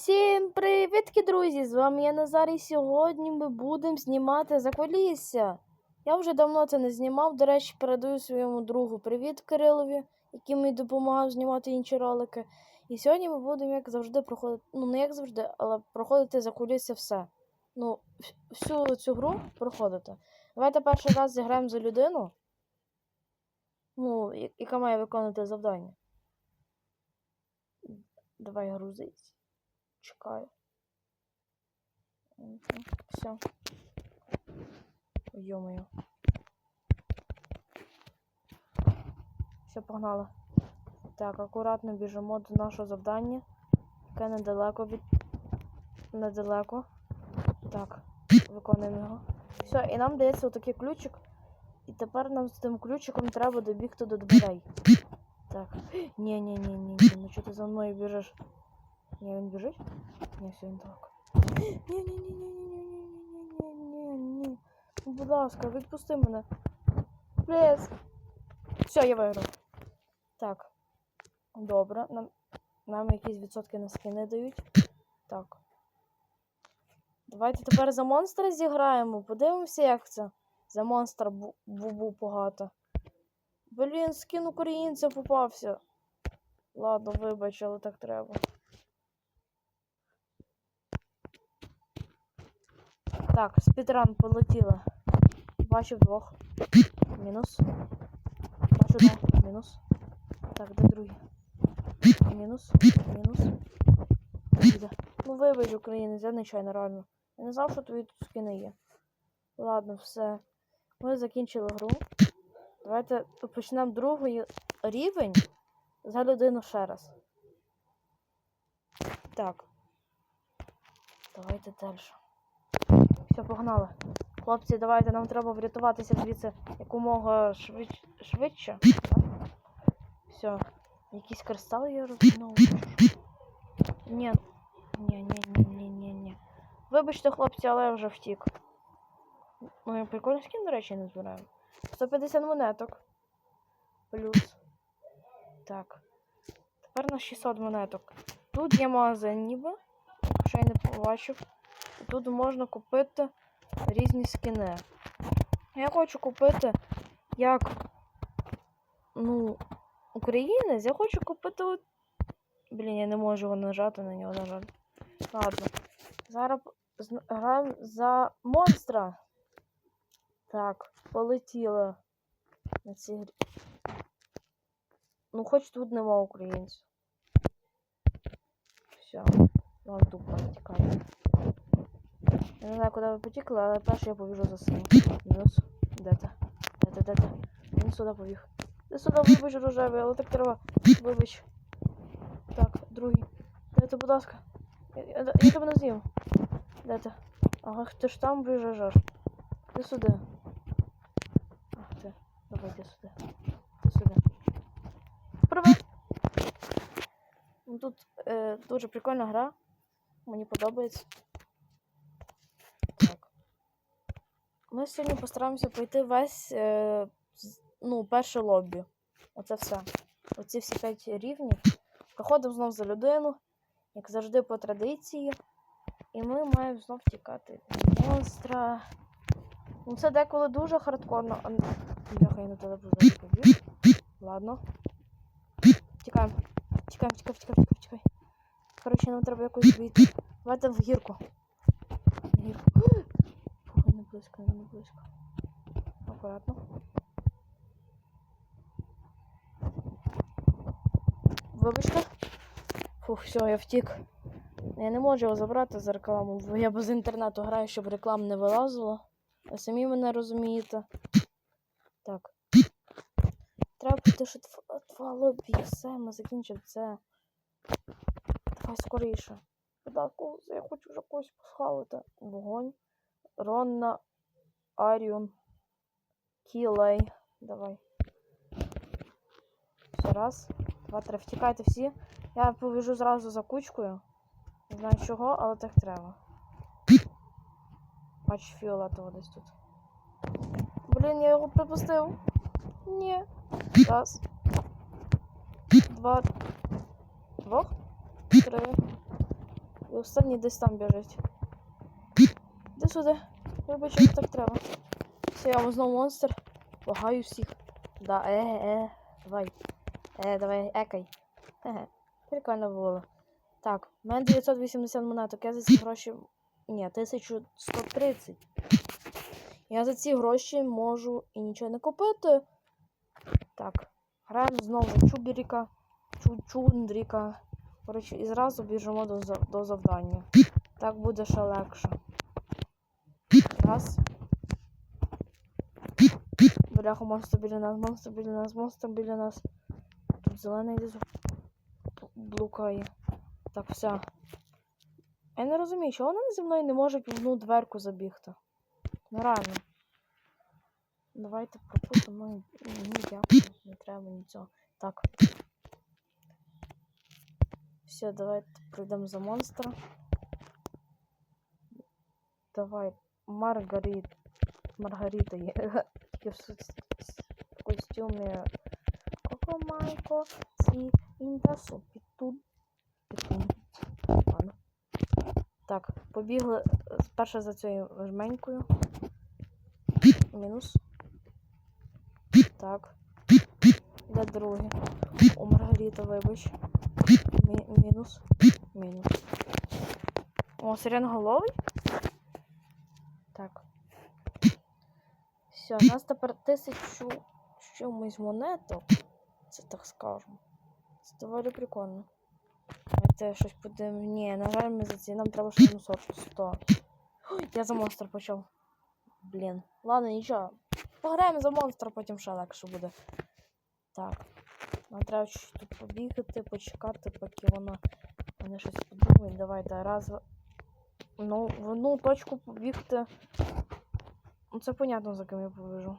Всім привітки, друзі! З вами я Назар, і сьогодні ми будемо знімати заколісся. Я вже давно це не знімав. До речі, передаю своєму другу привіт Кирилові, який мені допомагав знімати інші ролики. І сьогодні ми будемо, як завжди, проходити. Ну, не як завжди, але проходити закулісся все. Ну, всю цю гру проходити. Давайте перший раз зіграємо за людину. Ну, яка має виконувати завдання. Давай грузить. Чекаю. Все. Ё-моё. Все, погнали. Так, акуратно біжимо до нашого завдання. Яке недалеко від. Недалеко. Так, виконуємо його. Все, і нам дається отакий ключик. І тепер нам з тим ключиком треба добігти до дверей. Так. Ні, ні, ні, ні, ні. Ну чого ти за мною біжиш? Ні, він біжить? Ні, все, він ні. Ну, Будь ласка, відпусти мене. Плес. Все, я виграв. Так. Добре. Нам, нам якісь відсотки на скини дають. Так. Давайте тепер за монстра зіграємо. Подивимося, як це. За монстра бу- бубу багато. Блін, скін українця попався. Ладно, вибач, але так треба. Так, спідран полетіла. Бачу двох. Мінус. Бачу двох. Мінус. Так, де другий? Мінус. Мінус. Іде. Ну вибач, українець, я нечайно реально. Я не знав, що твої тут скини є. Ладно, все. Ми закінчили гру. Давайте почнемо другий рівень за людину ще раз. Так. Давайте далі. Все, погнали. Хлопці, давайте нам треба врятуватися звідси якомога швидше. швидше. Все. Якісь кристали я розмовляю. Ні. Ні, ні, ні, ні, ні, ні. Вибачте, хлопці, але я вже втік. Ну, я прикольний скін, до речі, не збираємо. 150 монеток. Плюс. Так. Тепер на 600 монеток. Тут є магазин ніби. Якщо я не побачив. Тут можна купити різні скини. Я хочу купити як. Ну, українець, я хочу купити. от- Блін, я не можу його нажати на нього, на жаль. Ладно. Зараз граємо за монстра. Так, полетіли на цій грі. Ну, хоч тут нема українців. Все, вам тупо тікає. Я не знаю, куди ви потікли, але перше я побіжу за синим. Мінус. Де ти? Де ти, де ти? Він сюди побіг. Ти сюди вибач, рожевий, але так треба. Вибач. Так, другий. Де ти, будь ласка. Я, я, я тебе не з'їм. Де? Ага, ти ж там біжиш. Ти сюди. Ах ти. Давай ти сюди. Ти сюди. Привет! Ну, Тут е, дуже прикольна гра. Мені подобається. Так. Ми сьогодні постараємося пройти весь е, ну, перше лобі. Оце все. Оці всі п'ять рівнів. Проходимо знов за людину, як завжди по традиції. І ми маємо знов тікати монстра. Ну, це деколи дуже хардкорно. Бляха, я на тебе побіг. Ладно. Тікаємо, тікаємо, тікаємо, тікаємо, тікаємо. Коротше, нам треба якось вийти. Давайте в гірку. В гірку. Фух, не близько, не близько. Акуратно. Вибачте. Фух, все, я втік. Я не можу його забрати за рекламу, бо я без інтернету граю, щоб реклам не вилазило. Ви самі мене розумієте. Так. Треба ще два, лобі. Все, ми закінчимо це. Давай скоріше. Ковзи? Я хочу вже когось посхавати. Вогонь. Ронна. Аріон. Кілей. Давай. Ще раз. Два, три. Втікайте всі. Я побіжу зразу за кучкою. Не знаю чого, але так треба. Бач фіолетово десь тут. Блін, я його припустив. Ні. Раз. Два. Двох. Три. І останній десь там біжить. Іди сюди. Вибач, як так треба. Все, я вам знову монстр. Лагаю всіх. Да, е, е, давай. Е, давай, екай. Хе-хе. Прикольно було. Так, у мене 980 монеток, я за ці гроші. Ні, 1130. Я за ці гроші можу і нічого не купити. Так, граємо знову Чубіріка, Чу Чундріка. Коротше, і зразу біжимо до, за- до завдання. Так буде ще легше. Раз. Бляха, монстр біля нас, монстр біля нас, монстр біля нас. Тут зелений десь блукає. Так, все. Я не розумію, чого вони зі мною не можуть в одну дверку забігти. Ну реально. Давайте пропустимо. Ну, ні, дякую, не треба нічого. Так. Все, давайте пройдемо за монстра. Давай, Маргарит. Маргарита. Тільки в костюмі Коко Майко Пітун. Пітун. Ладно. Так, побігли е, спершу за цією жменькою. Мінус. Так. Де другий? У Маргарита, вибач. Мі мінус. Мінус. О, сиреноголовий? Так. Все, у нас тепер тисячу з чимось монеток. Це так скажемо. Це доволі прикольно. Давайте щось подивимо. Ні, на жаль, ми за ці. Нам треба ще сотку. 100. Ой, Я за монстр почав. Блін. Ладно, нічого. Пограємо за монстра, потім ще легше буде. Так. Нам треба чуть тут побігати, почекати, поки вона вони щось подумають. Давайте раз. Ну, в одну точку побігти. Ну, це понятно, за ким я побіжу.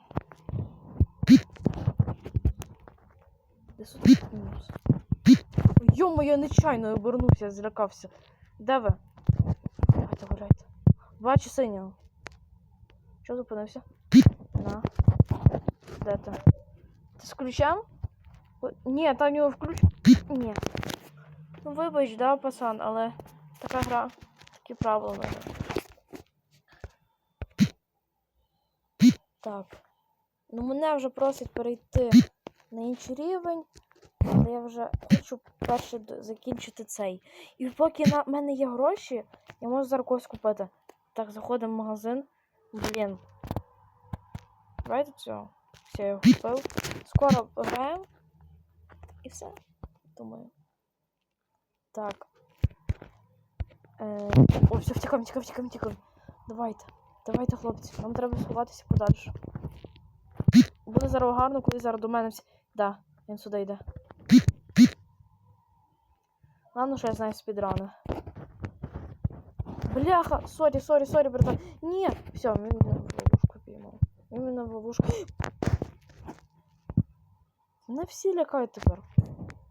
Де сюди? Йомо, я нечайно обернувся, злякався. Де ви? Гуляйте, гуляйте. Бачу синього. Що зупинився? На. Де ти? Ти з ключем? Ні, там у нього включ. Ні. Ну вибач, да, пацан, але така гра, такі правила. мене. Так. Ну мене вже просять перейти на інший рівень. Але я вже хочу перше закінчити цей. І поки на мене є гроші, я можу зараз когось купити. Так, заходимо в магазин. Блін. Давайте цього. Все, я його купив. Скоро граємо. І все. Думаю. Так. Е... О, все, втікаємо, втікаємо, втікаємо, втікаємо. Давайте. Давайте, хлопці. Нам треба сховатися подальше. Буде зараз гарно, коли зараз до мене всі. Да, він сюди йде. Ладно, що я знаю спідрани. Бляха! Сорі, сорі, сорі, братан. Ні! Все, він мене в ловушку піймав. Він мене в ловушку. Не всі лякають тепер.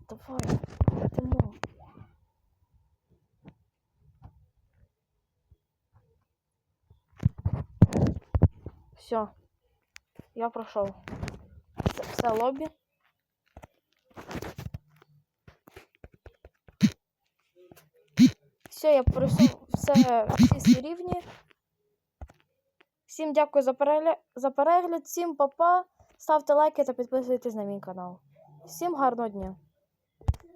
Давай, йдемо. Все. Я пройшов. Все лобі. Все, я пройшов все всі рівні. Всім дякую за перегляд, за перегляд, всім па-па. Ставте лайки та підписуйтесь на мій канал. Всім гарного дня!